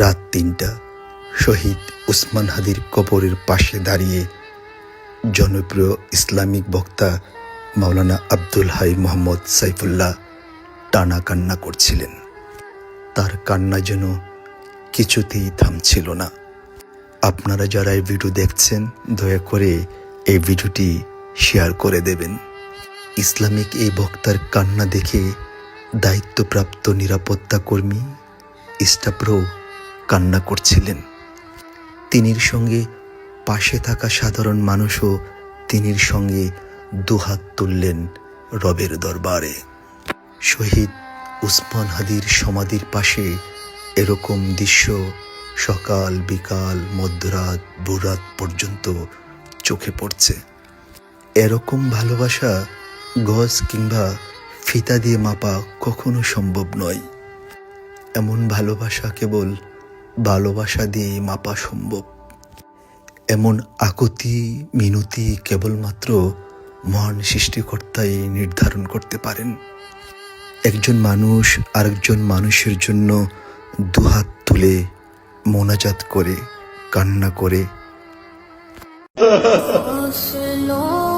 রাত তিনটা, শহীদ উসমান হাদির কবরের পাশে দাঁড়িয়ে জনপ্রিয় ইসলামিক বক্তা মাওলানা আব্দুল হাই মোহাম্মদ সাইফুল্লাহ টানা কান্না করছিলেন। তার কান্না যেন কিছুতেই থামছিল না। আপনারা যারা এই ভিডিও দেখছেন, দয়া করে এই ভিডিওটি শেয়ার করে দেবেন। ইসলামিক এই বক্তার কান্না দেখে দায়িত্বপ্রাপ্ত নিরাপত্তা কর্মী স্টাফরাও কান্না করছিলেন। তিনির সঙ্গে পাশে থাকা সাধারণ মানুষও তিনির সঙ্গে দুহাত তুললেন রবের দরবারে। শহীদ উসমান হাদির সমাধির পাশে এরকম দৃশ্য সকাল, বিকাল, মধ্যরাত, ভোররাত পর্যন্ত চোখে পড়ছে। এরকম ভালোবাসা গজ কিংবা ফিতা দিয়ে মাপা কখনো সম্ভব নয়। এমন ভালোবাসা কেবল ভালোবাসা দিয়ে মাপা সম্ভব। এমন আকুতি, মিনতি কেবলমাত্র মহান সৃষ্টিকর্তাই নির্ধারণ করতে পারেন। একজন মানুষ আরেকজন মানুষের জন্য দুহাত তুলে মোনাজাত করে, কান্না করে।